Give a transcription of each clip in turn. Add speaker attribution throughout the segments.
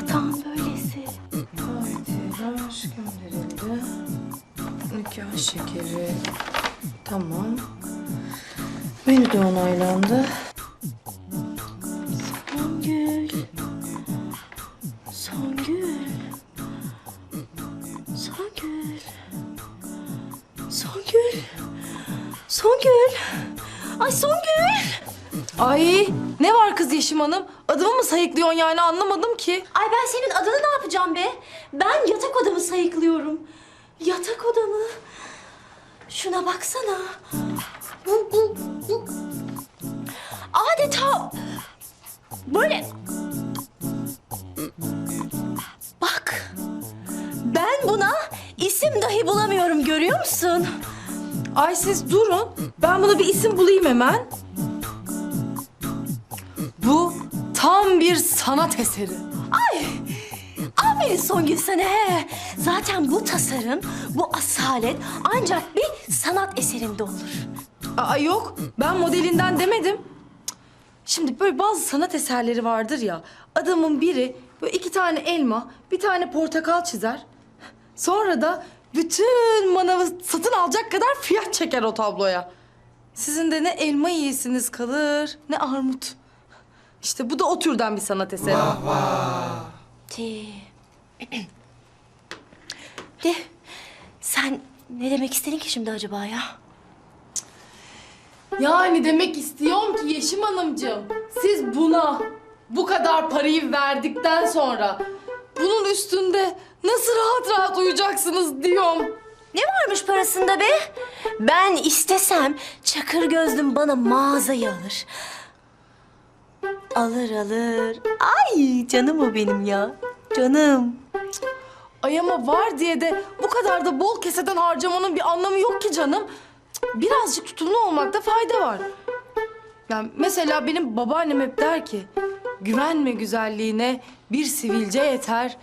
Speaker 1: Yatağın böylesi.
Speaker 2: Davetiyeler gönderildi. Nikah şekeri. Tamam. Menü de onaylandı.
Speaker 1: Songül. Songül. Songül. Songül. Songül. Ay Songül.
Speaker 2: Ay ne var kız Yeşim Hanım? Adımı mı sayıklıyorsun yani anlamadım ki.
Speaker 1: Ay ben senin adını ne yapacağım be? Ben yatak odamı sayıklıyorum. Yatak odamı. Şuna baksana. Adeta böyle... Bak. Ben buna isim dahi bulamıyorum görüyor musun?
Speaker 2: Ay siz durun. Ben buna bir isim bulayım hemen. Tam bir sanat eseri.
Speaker 1: Ay! Aferin Songül sana he. Zaten bu tasarım, bu asalet ancak bir sanat eserinde olur.
Speaker 2: Aa yok ben modelinden demedim. Şimdi böyle bazı sanat eserleri vardır ya. Adamın biri böyle iki tane elma, bir tane portakal çizer. Sonra da bütün manavı satın alacak kadar fiyat çeker o tabloya. Sizin de ne elma yiyesiniz kalır ne armut. İşte bu da o türden bir sanat eseri.
Speaker 1: De. De. Sen ne demek istedin ki şimdi acaba ya?
Speaker 2: Yani demek istiyorum ki Yeşim Hanımcığım, siz buna bu kadar parayı verdikten sonra bunun üstünde nasıl rahat rahat uyuyacaksınız diyorum.
Speaker 1: Ne varmış parasında be? Ben istesem çakır gözlüm bana mağazayı alır. Alır alır. Ay canım o benim ya. Canım.
Speaker 2: Ay ama var diye de bu kadar da bol keseden harcamanın bir anlamı yok ki canım. Cık, Birazcık tutumlu olmakta fayda var. Yani mesela benim babaannem hep der ki... Güvenme güzelliğine bir sivilce yeter.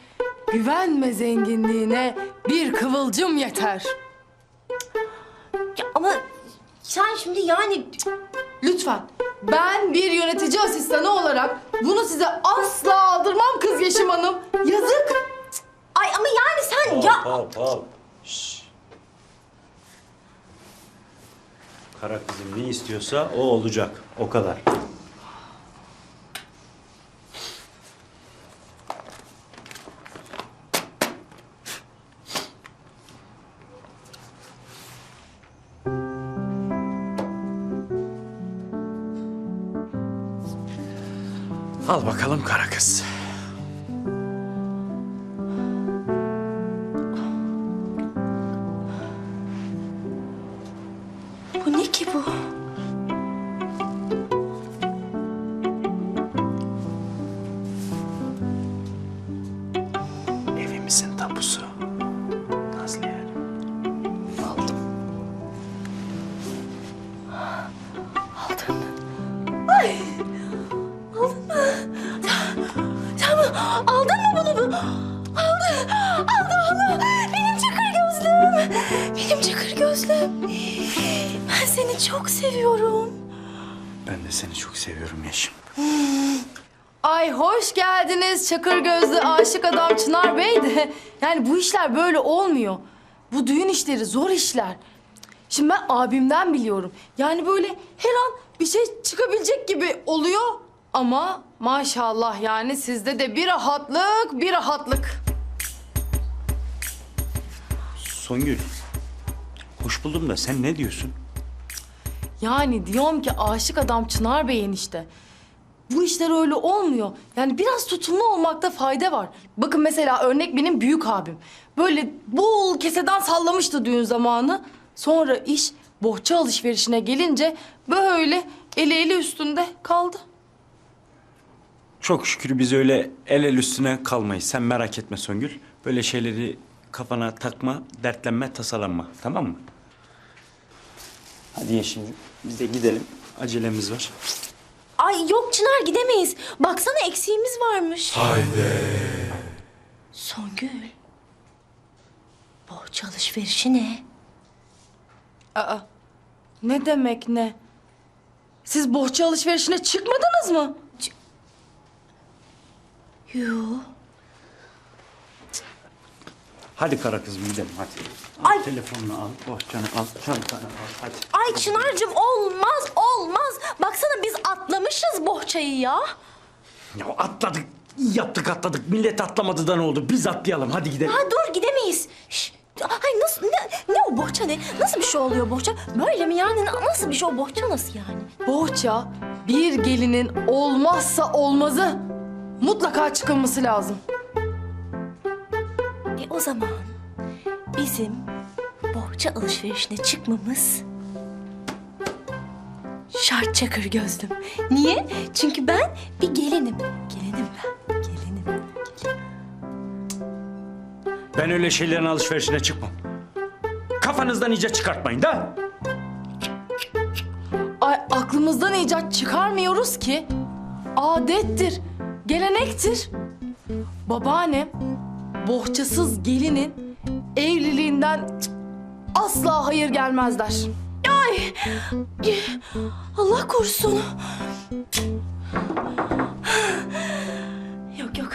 Speaker 2: Güvenme zenginliğine bir kıvılcım yeter.
Speaker 1: Ya ama sen şimdi yani...
Speaker 2: Lütfen. Ben bir yönetici asistanı olarak bunu size asla aldırmam kız Yeşim Hanım. Yazık.
Speaker 1: Ay ama yani sen ya...
Speaker 3: Hop hop. Şşş. Kara kızım ne istiyorsa o olacak. O kadar. Bakalım kara kız.
Speaker 1: Gözlüm. Ben seni çok seviyorum.
Speaker 3: Ben de seni çok seviyorum Yeşim.
Speaker 2: Ay hoş geldiniz Çakır gözlü aşık adam Çınar Bey de. Yani bu işler böyle olmuyor. Bu düğün işleri zor işler. Şimdi ben abimden biliyorum. Yani böyle her an bir şey çıkabilecek gibi oluyor. Ama maşallah yani sizde de bir rahatlık, bir rahatlık.
Speaker 3: Songül. Hoş buldum da sen ne diyorsun?
Speaker 2: Yani diyorum ki aşık adam Çınar Bey'in işte. Bu işler öyle olmuyor. Yani biraz tutumlu olmakta fayda var. Bakın mesela örnek benim büyük abim. Böyle bol keseden sallamıştı düğün zamanı. Sonra iş bohça alışverişine gelince böyle eli eli üstünde kaldı.
Speaker 3: Çok şükür biz öyle el el üstüne kalmayız. Sen merak etme Songül. Böyle şeyleri kafana takma, dertlenme, tasalanma. Tamam mı? Hadi Yeşim'ciğim biz de gidelim. Acelemiz var.
Speaker 1: Ay yok Çınar gidemeyiz. Baksana eksiğimiz varmış. Haydi. Songül. Borç alışverişi ne?
Speaker 2: Aa, ne demek ne? Siz bohça alışverişine çıkmadınız mı?
Speaker 1: Yo.
Speaker 3: Hadi kara kızım gidelim hadi.
Speaker 1: Ay.
Speaker 3: Telefonunu al, bohçanı al, çantanı al hadi.
Speaker 1: Ay Çınar'cığım olmaz olmaz. Baksana biz atlamışız bohçayı ya.
Speaker 3: Ya atladık, iyi yaptık atladık. Millet atlamadı da ne oldu? Biz atlayalım hadi gidelim.
Speaker 1: Ha dur gidemeyiz. Şş, Ay nasıl ne, ne o bohça ne? Nasıl bir şey oluyor bohça? Böyle mi yani? Nasıl bir şey o bohça nasıl yani?
Speaker 2: Bohça bir gelinin olmazsa olmazı. Mutlaka çıkılması lazım.
Speaker 1: E o zaman bizim bohça alışverişine çıkmamız şart çakır gözlüm. Niye? Çünkü ben bir gelinim. Gelinim ben. Gelinim.
Speaker 3: Ben öyle şeylerin alışverişine çıkmam. Kafanızdan iyice çıkartmayın da.
Speaker 2: Ay aklımızdan icat çıkarmıyoruz ki. Adettir, gelenektir. Babaannem bohçasız gelinin evliliğinden asla hayır gelmez der.
Speaker 1: Ay! Allah korusun. Yok yok.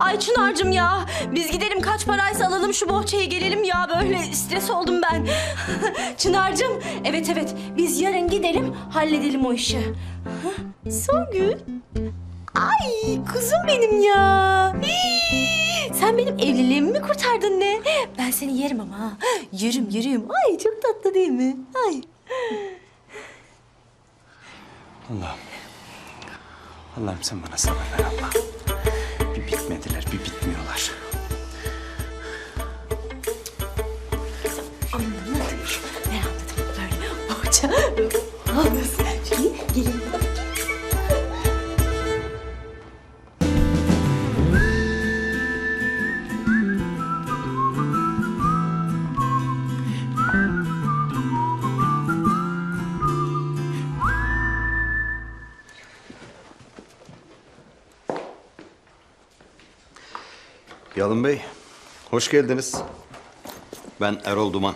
Speaker 1: Ay Çınar'cığım ya. Biz gidelim kaç paraysa alalım şu bohçayı gelelim ya. Böyle stres oldum ben. Çınar'cığım evet evet biz yarın gidelim halledelim o işi. Songül. Ay kuzum benim ya. Hii, Sen benim evliliğimi mi kurtardın ne? Ben seni yerim ama ha. Yürüm yürüm. Ay çok tatlı değil mi? Ay.
Speaker 3: Allah'ım. Allah'ım sen bana sabır ver Allah'ım. Bir bitmediler, bir bitmiyorlar.
Speaker 1: Anladım. Ben anladım. Böyle bohça. Anlasın. Şöyle gelin.
Speaker 4: Bey, hoş geldiniz. Ben Erol Duman.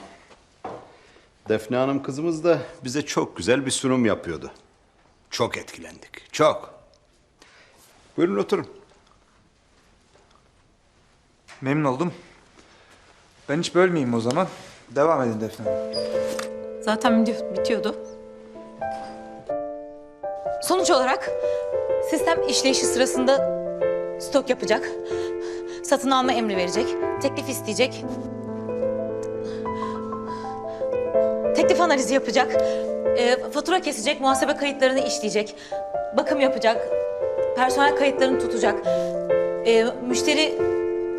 Speaker 4: Defne Hanım kızımız da bize çok güzel bir sunum yapıyordu. Çok etkilendik, çok. Buyurun oturun.
Speaker 5: Memnun oldum. Ben hiç bölmeyeyim o zaman. Devam edin Defne Hanım.
Speaker 6: Zaten biti- bitiyordu. Sonuç olarak sistem işleyişi sırasında stok yapacak. Satın alma emri verecek. Teklif isteyecek. Teklif analizi yapacak. e, fatura kesecek, muhasebe kayıtlarını işleyecek. Bakım yapacak. Personel kayıtlarını tutacak. e, müşteri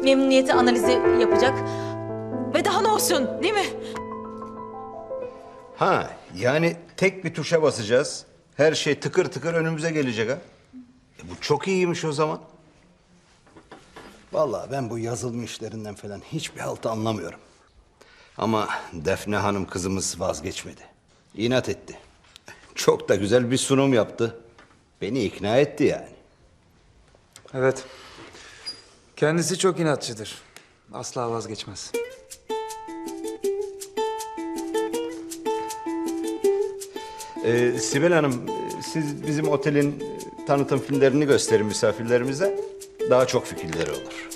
Speaker 6: memnuniyeti analizi yapacak. Ve daha ne olsun değil mi?
Speaker 4: Ha, yani tek bir tuşa basacağız. Her şey tıkır tıkır önümüze gelecek ha. E bu çok iyiymiş o zaman. Vallahi ben bu yazılım işlerinden falan hiçbir halt anlamıyorum. Ama Defne Hanım kızımız vazgeçmedi. İnat etti. Çok da güzel bir sunum yaptı. Beni ikna etti yani.
Speaker 5: Evet. Kendisi çok inatçıdır. Asla vazgeçmez.
Speaker 4: Ee, Sibel Hanım, siz bizim otelin tanıtım filmlerini gösterin misafirlerimize. Daha çok fikirleri olur.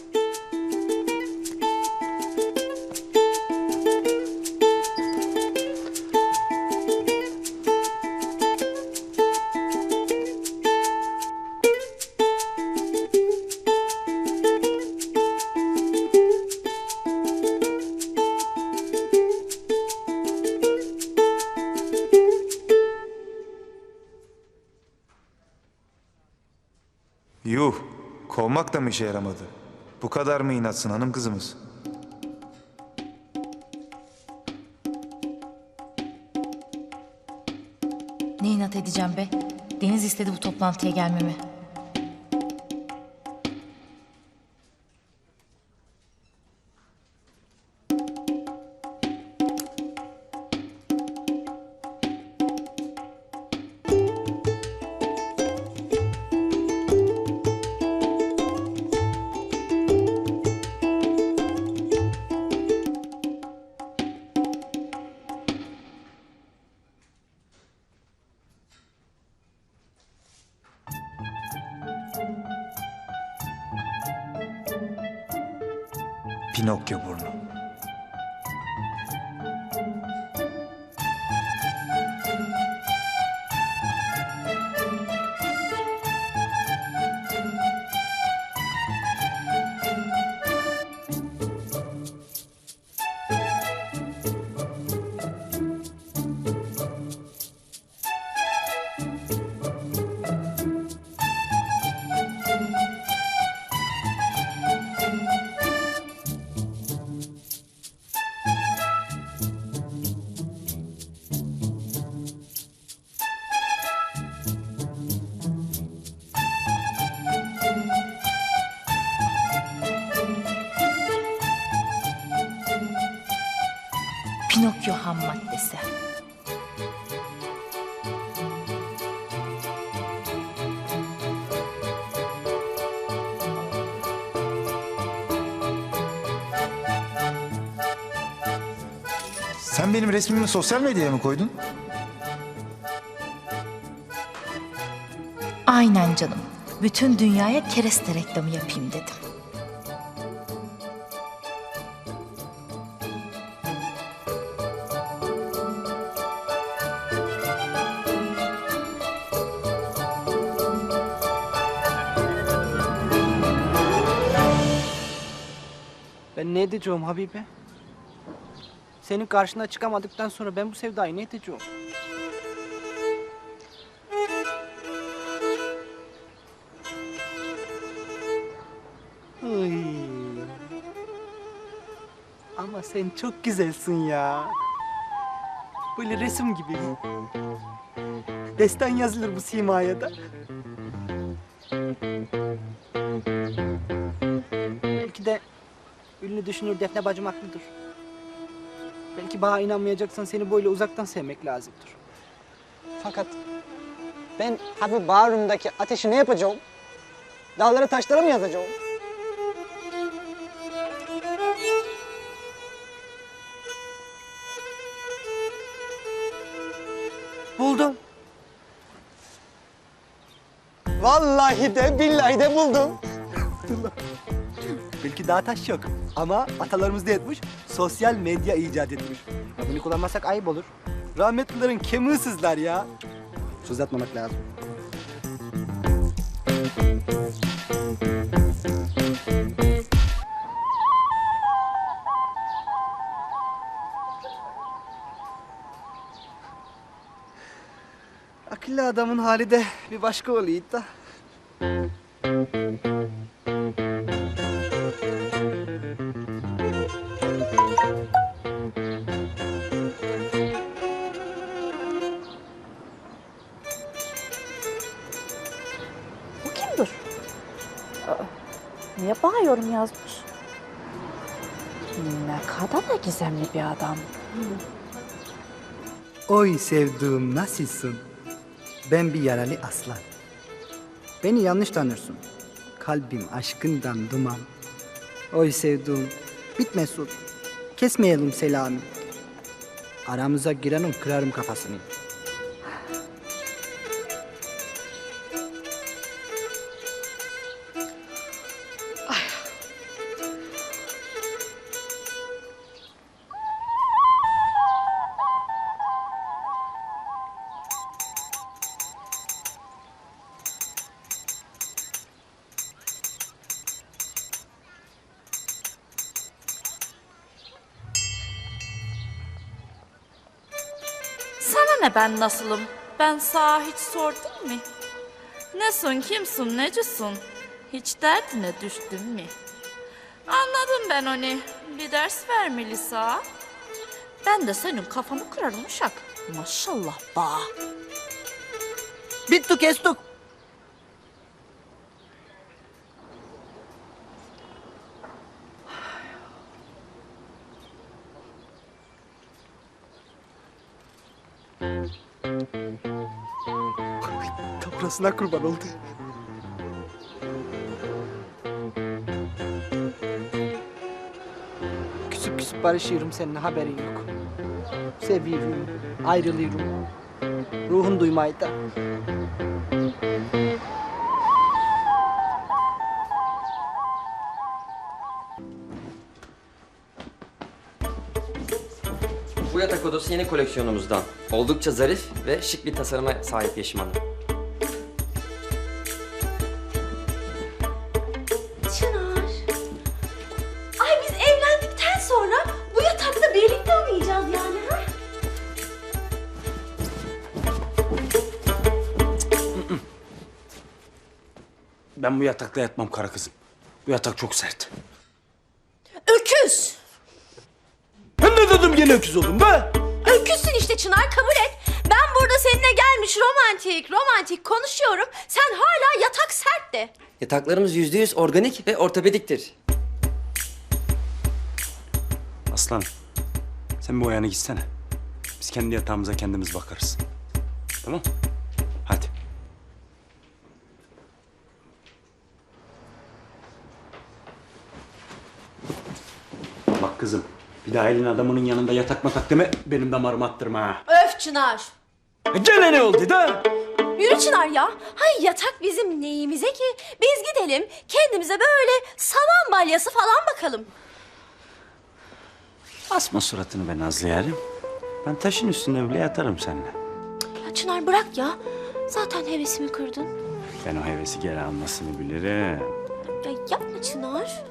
Speaker 5: İşe yaramadı? Bu kadar mı inatsın hanım kızımız?
Speaker 7: Ne inat edeceğim be? Deniz istedi bu toplantıya gelmemi.
Speaker 5: Sen benim resmimi sosyal medyaya mı koydun?
Speaker 7: Aynen canım. Bütün dünyaya kereste reklamı yapayım dedim.
Speaker 8: Ben ne edeceğim Habibe? Senin karşına çıkamadıktan sonra ben bu sevdayı ne edeceğim? Ay. Ama sen çok güzelsin ya. Böyle resim gibi. Destan yazılır bu simaya da. Belki de ünlü düşünür Defne bacım haklıdır. Belki bana inanmayacaksan seni böyle uzaktan sevmek lazımdır.
Speaker 9: Fakat ben abi bağrımdaki ateşi ne yapacağım? Dağlara taşlara mı yazacağım?
Speaker 8: Buldum.
Speaker 9: Vallahi de billahi de buldum.
Speaker 8: Belki daha taş yok ama atalarımız ne etmiş? Sosyal medya icat etmiş. Bunu kullanmasak ayıp olur. Rahmetlilerin kemiği sızlar ya. Söz atmamak lazım. Akıllı adamın hali de bir başka oluyor da.
Speaker 10: Gizemli bir adam.
Speaker 8: Oy sevduğum nasılsın? Ben bir yaralı aslan. Beni yanlış tanırsın. Kalbim aşkından duman. Oy sevduğum, bitme. Kesmeyelim selamı. Aramıza girenin kırarım kafasını.
Speaker 11: Ben nasılım? Ben sana hiç sordum mu? Nesin, kimsin, necisin? Hiç derdine düştün mü? Anladım ben onu. Bir ders vermeli sağa. Ben de senin kafanı kırarım uşak. Maşallah ba.
Speaker 8: Bittu kestuk. şansına kurban oldu. Küsüp küsüp barışıyorum senin haberin yok. Seviyorum, ayrılıyorum. Ruhun duymayı da.
Speaker 12: Bu yatak odası yeni koleksiyonumuzdan. Oldukça zarif ve şık bir tasarıma sahip Yeşim Hanım.
Speaker 3: Ben bu yatakta yatmam kara kızım. Bu yatak çok sert.
Speaker 1: Öküz.
Speaker 3: Ben ne dedim yine öküz oldum be?
Speaker 1: Öküzsün işte Çınar kabul et. Ben burada seninle gelmiş romantik romantik konuşuyorum. Sen hala yatak sert de.
Speaker 12: Yataklarımız yüzde yüz organik ve ortopediktir.
Speaker 3: Aslan, sen bu yana gitsene. Biz kendi yatağımıza kendimiz bakarız. Tamam? Hadi. Bak kızım, bir daha elin adamının yanında yatak matak deme, benim damarımı attırma ha.
Speaker 1: Öf Çınar.
Speaker 3: E, Gene ne oldu da?
Speaker 1: Yürü Çınar ya. Hay yatak bizim neyimize ki? Biz gidelim kendimize böyle saman balyası falan bakalım.
Speaker 3: Asma suratını be Nazlı yarim. Ben taşın üstünde bile yatarım seninle.
Speaker 1: Ya Çınar bırak ya. Zaten hevesimi kırdın.
Speaker 3: Ben o hevesi geri almasını bilirim.
Speaker 1: Ya yapma Çınar.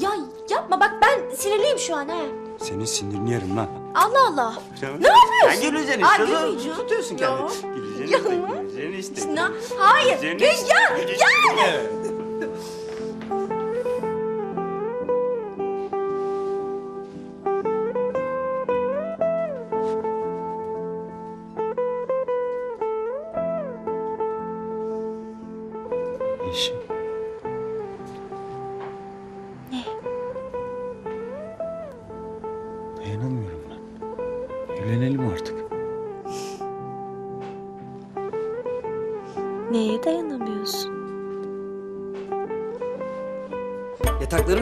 Speaker 1: Ya yapma bak ben sinirliyim şu an he.
Speaker 3: Senin sinirini yerim lan.
Speaker 1: Allah Allah. Ne yapıyorsun?
Speaker 3: Ya güleceksin
Speaker 1: Ay,
Speaker 3: işte.
Speaker 1: gülmeyeceğim.
Speaker 3: Tutuyorsun kendini. Güleceksin
Speaker 1: Ya.
Speaker 3: işte. Güleceksin işte.
Speaker 1: Na- Hayır. Gül
Speaker 3: işte.
Speaker 1: ya.
Speaker 3: Güleceksin.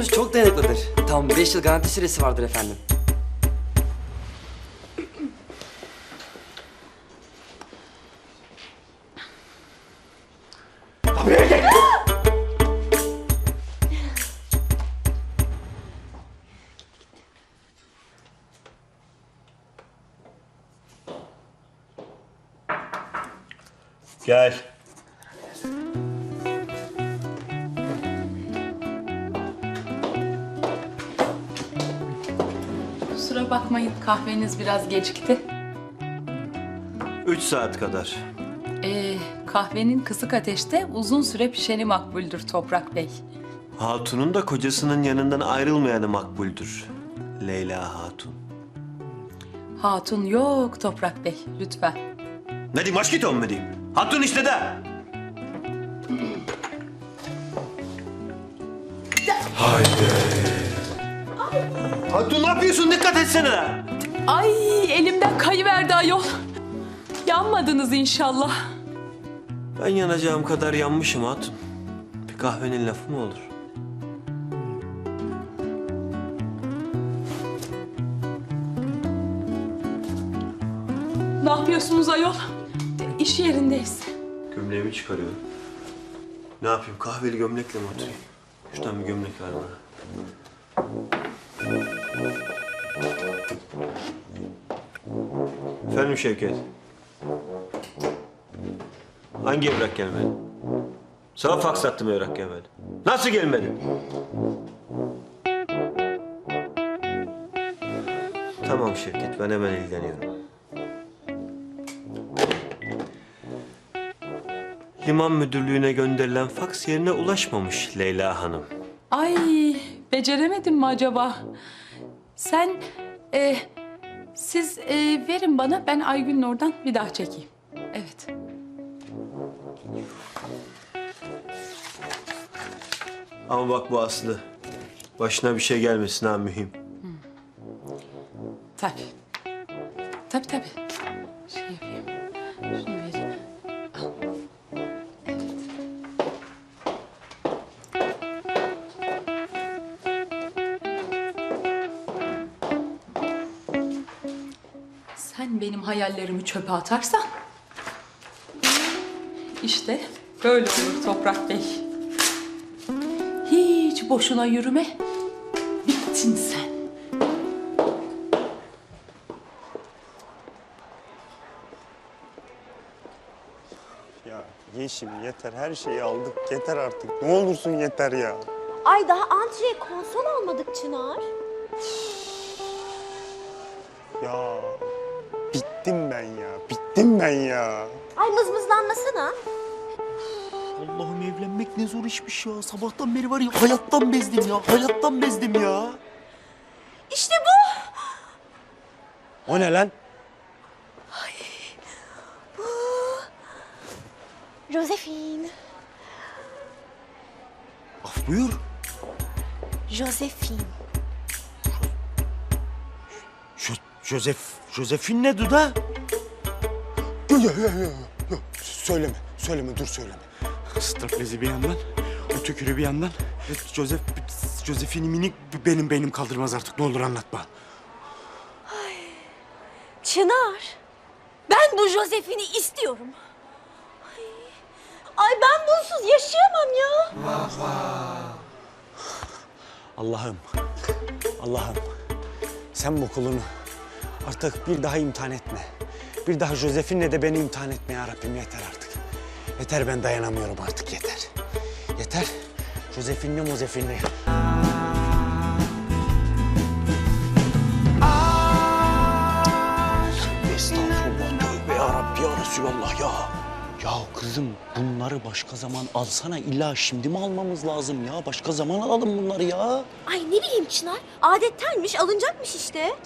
Speaker 12: Yataklarımız çok dayanıklıdır. Tam 5 yıl garanti süresi vardır efendim.
Speaker 4: Gel.
Speaker 13: Kusura bakmayın kahveniz biraz gecikti.
Speaker 14: Üç saat kadar.
Speaker 13: Ee, kahvenin kısık ateşte uzun süre pişeni makbuldür Toprak Bey.
Speaker 14: Hatun'un da kocasının yanından ayrılmayanı makbuldür. Leyla Hatun.
Speaker 13: Hatun yok Toprak Bey lütfen.
Speaker 14: Ne diyeyim aşk on mu diyeyim? Hatun işte de. Haydi. Hatun ne yapıyorsun? Dikkat etsene.
Speaker 13: Ay elimden kayıverdi ayol. Yanmadınız inşallah.
Speaker 14: Ben yanacağım kadar yanmışım Hatun. Bir kahvenin lafı mı olur?
Speaker 13: Ne yapıyorsunuz ayol? İş yerindeyiz.
Speaker 14: Gömleğimi çıkarıyorum. Ne yapayım? Kahveli gömlekle mi oturayım? Şuradan bir gömlek ver bana. Efendim Şevket. Hangi evrak gelmedi? Sana faks attım evrak gelmedi. Nasıl gelmedi? Tamam Şevket, ben hemen ilgileniyorum. Liman müdürlüğüne gönderilen faks yerine ulaşmamış Leyla Hanım.
Speaker 13: Ay beceremedim mi acaba? Sen e, siz e, verin bana ben Aygül'ün oradan bir daha çekeyim. Evet.
Speaker 14: Ama bak bu Aslı. Başına bir şey gelmesin ha mühim.
Speaker 13: Tabii. Tabii tabii. hayallerimi çöpe atarsan... ...işte böyle olur Toprak Bey. Hiç boşuna yürüme. Bittin sen.
Speaker 15: Ya Yeşim yeter her şeyi aldık yeter artık. Ne olursun yeter ya.
Speaker 1: Ay daha antreye konsol almadık Çınar.
Speaker 15: Ya bittim ben ya bittim ben ya.
Speaker 1: Ay mızmızlanmasana.
Speaker 3: Allah'ım evlenmek ne zor işmiş ya. Sabahtan beri var ya hayattan bezdim ya. Hayattan bezdim ya.
Speaker 1: İşte bu.
Speaker 3: O ne lan?
Speaker 1: Josephine.
Speaker 3: Af buyur.
Speaker 1: Josephine.
Speaker 3: Jo Josef, Josefin ne Duda?
Speaker 15: Yok yok yok yok. Yok söyleme söyleme dur söyleme.
Speaker 16: Straplezi bir yandan, o tükürü bir yandan. Josef, Josefini minik benim beynim kaldırmaz artık. Ne olur anlatma.
Speaker 1: Çınar. Ben bu Joseph'ine'i istiyorum. Ay, Ay ben bunsuz yaşayamam ya.
Speaker 3: Allah'ım, Allah'ım sen bu kulunu artık bir daha imtihan etme. Bir daha Josefin'le de beni imtihan etme ya Rabbim yeter artık. Yeter ben dayanamıyorum artık yeter. Yeter. Josefin'le Mozefin'le. Estağfurullah tövbe ya Rabbi ya Resulallah ya. Ya kızım bunları başka zaman alsana illa şimdi mi almamız lazım ya? Başka zaman alalım bunları ya.
Speaker 1: Ay ne bileyim Çınar. Adettenmiş alınacakmış işte.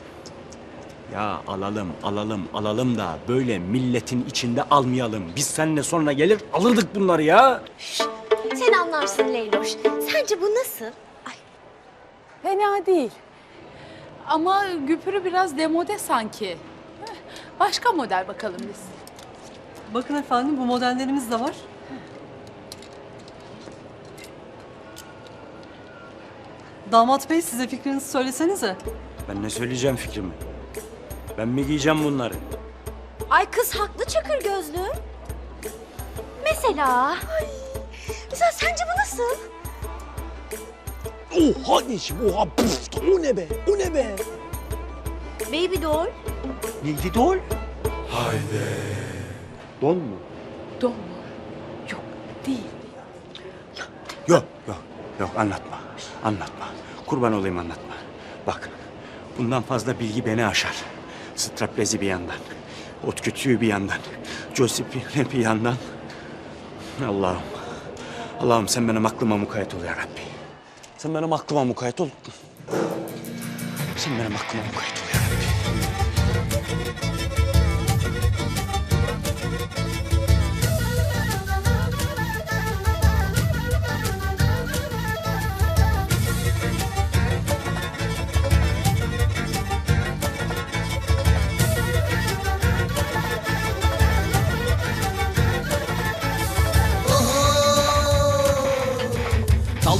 Speaker 16: Ya alalım, alalım, alalım da böyle milletin içinde almayalım. Biz seninle sonra gelir alırdık bunları ya.
Speaker 1: Sen anlarsın Leyloş. Sence bu nasıl?
Speaker 13: Fena değil. Ama güpürü biraz demode sanki. Başka model bakalım biz.
Speaker 17: Bakın efendim bu modellerimiz de var. Damat bey size fikrinizi söylesenize.
Speaker 16: Ben ne söyleyeceğim fikrimi? Ben mi giyeceğim bunları?
Speaker 1: Ay kız haklı çakır gözlü. Mesela. Ay, mesela sence bu nasıl?
Speaker 3: Oha Yeşim oha puf, o ne be o ne be?
Speaker 1: Baby doll.
Speaker 3: Neydi dol?
Speaker 16: Haydi.
Speaker 3: Don mu?
Speaker 13: Don mu? Yok değil.
Speaker 16: Yok, yok, yok anlatma. Anlatma. Kurban olayım anlatma. Bak, bundan fazla bilgi beni aşar. Straplezi bir yandan, ot kütüğü bir yandan, Josephine bir yandan. Allah'ım, Allah'ım sen benim aklıma mukayyet ol ya Rabbi.
Speaker 3: Sen benim aklıma mukayyet ol. Sen benim aklıma mukayyet ol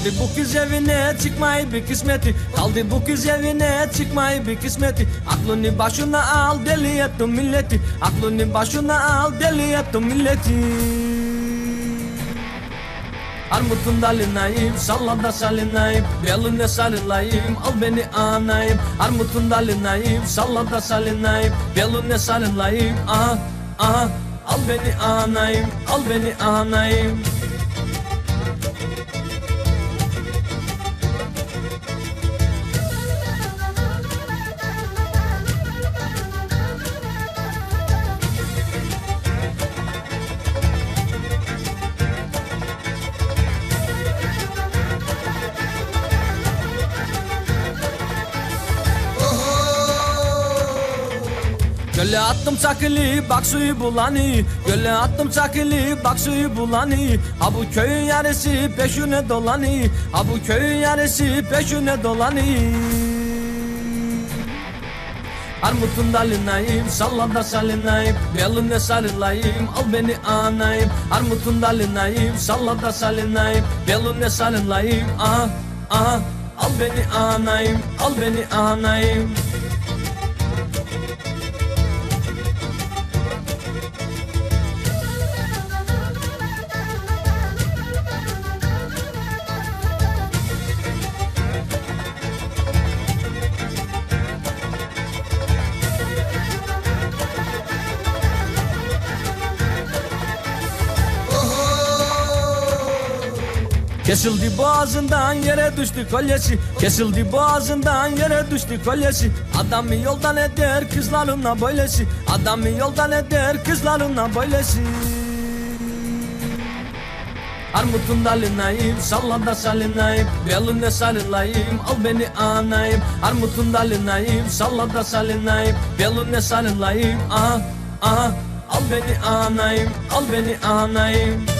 Speaker 18: Kaldı bu kız evine çıkmayı bir kısmeti. Kaldı bu kız evine çıkmayı bir kısmeti. Aklını başına al deli ettin milleti. Aklını başına al deli ettin milleti. Armutun dalinayım, salla da salinayım. Beline sarılayım, al beni anayım. Armutun dalinayım, salla da salinayım. Beline sarılayım, aha, aha Al beni anayım, al beni anayım attım çakılı bak suyu bulanı. Göle attım çakılı bak suyu bulanı. Ha bu köyün yarısı peşine dolanı. Ha bu köyün yarısı peşine dolanı. Armutun dalinayım, salla da salinayım. Beline sarılayım, al beni anayım. Armutun dalinayım, salla da salinayım. Beline sarılayım, aha, aha Al beni anayım, al beni anayım Kesildi boğazından yere düştü kolyesi. Kesildi boğazından yere düştü kolyesi. Adamı yoldan eder kızlarına böylesi? Adamı yoldan eder kızlarına böylesi? Armutun dalınayım, salla da salinayım. Beline sarılayım, al beni anayım. Armutun dalınayım, salla da salinayım. Beline sarılayım, ah ah. Al beni anayım, al beni anayım